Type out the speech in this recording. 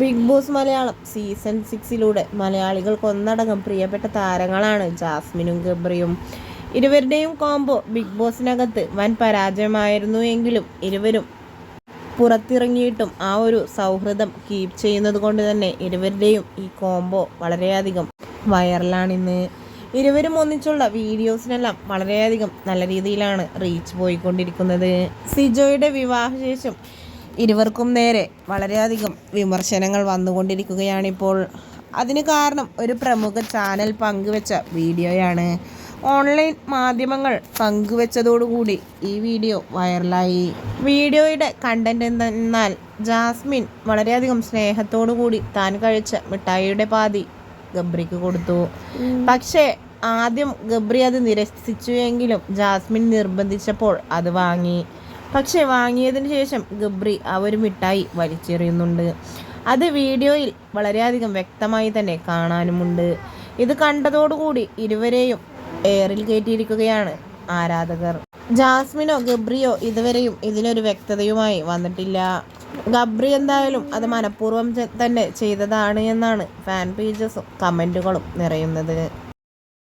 Big boss Malayalam season സിക്സിലൂടെ മലയാളികൾക്ക് ഒന്നടങ്കം പ്രിയപ്പെട്ട താരങ്ങളാണ് ജാസ്മിനും ഗബ്രിയും. ഇരുവരുടെയും കോംബോ ബിഗ് ബോസിനകത്ത് വൻ പരാജയമായിരുന്നു എങ്കിലും ഇരുവരും പുറത്തിറങ്ങിയിട്ടും ആ ഒരു സൗഹൃദം കീപ്പ് ചെയ്യുന്നത് കൊണ്ട് തന്നെ ഇരുവരുടെയും ഈ കോംബോ വളരെയധികം വൈറലാണിന്ന് ഇരുവരും ഒന്നിച്ചുള്ള വീഡിയോസിനെല്ലാം വളരെയധികം നല്ല രീതിയിലാണ് റീച്ച് പോയിക്കൊണ്ടിരിക്കുന്നത്. സിജോയുടെ വിവാഹശേഷം ഇരുവർക്കും നേരെ വളരെയധികം വിമർശനങ്ങൾ വന്നുകൊണ്ടിരിക്കുകയാണിപ്പോൾ. അതിന് കാരണം ഒരു പ്രമുഖ ചാനൽ പങ്കുവച്ച വീഡിയോയാണ്. ഓൺലൈൻ മാധ്യമങ്ങൾ പങ്കുവച്ചതോടുകൂടി ഈ വീഡിയോ വൈറലായി. വീഡിയോയുടെ കണ്ടന്റ് എന്തെന്നാൽ ജാസ്മിൻ വളരെയധികം കൂടി താൻ കഴിച്ച മിഠായിയുടെ പാതി ഗബ്രിക്ക് കൊടുത്തു. പക്ഷേ ആദ്യം ഗബ്രി അത് നിരസിച്ചു എങ്കിലും ജാസ്മിൻ നിർബന്ധിച്ചപ്പോൾ അത് വാങ്ങി. പക്ഷെ വാങ്ങിയതിന് ശേഷം ഗബ്രി ആ മിഠായി വലിച്ചെറിയുന്നുണ്ട്. അത് വീഡിയോയിൽ വളരെയധികം വ്യക്തമായി തന്നെ കാണാനുമുണ്ട്. ഇത് കണ്ടതോടുകൂടി ഇരുവരെയും എയറിൽ കയറ്റിയിരിക്കുകയാണ് ആരാധകർ. ജാസ്മിനോ ഗബ്രിയോ ഇതുവരെയും ഇതിനൊരു വ്യക്തതയുമായി വന്നിട്ടില്ല. ഗബ്രി എന്തായാലും അത് മനഃപൂർവം തന്നെ ചെയ്തതാണ് എന്നാണ് ഫാൻ പേജസും കമന്റുകളും നിറയുന്നത്.